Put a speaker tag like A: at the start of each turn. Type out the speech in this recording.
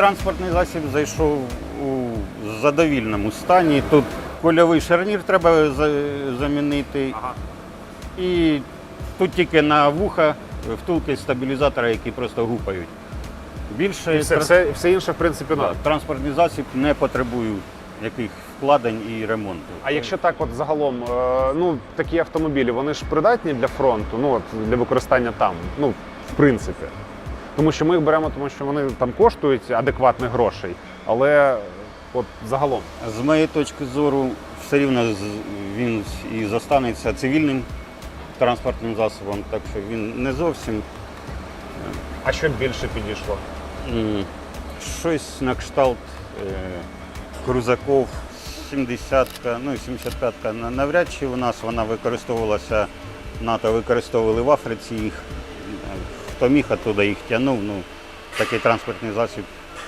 A: транспортний засіб зайшов у задовільному стані. Тут кольовий шарнір треба замінити.
B: Ага.
A: І тут тільки на вуха втулки стабілізатора, які просто гупають. Більше
B: І все,
A: тра-
B: все, все інше, в принципі,
A: Да,
B: да.
A: транспортний засіб не потребує яких вкладень і ремонту.
B: А якщо так, от загалом, е, ну такі автомобілі, вони ж придатні для фронту, ну от для використання там, ну в принципі. Тому що ми їх беремо, тому що вони там коштують адекватних грошей, але от загалом.
A: З моєї точки зору, все рівно він і зостанеться цивільним транспортним засобом, так що він не зовсім
B: А що більше підійшло?
A: щось на кшталт е, крузаков 70-ка, ну і 75-ка навряд чи у нас вона використовувалася, НАТО використовували в Африці їх. Хто міг оттуда їх тягнув, ну такий транспортний засіб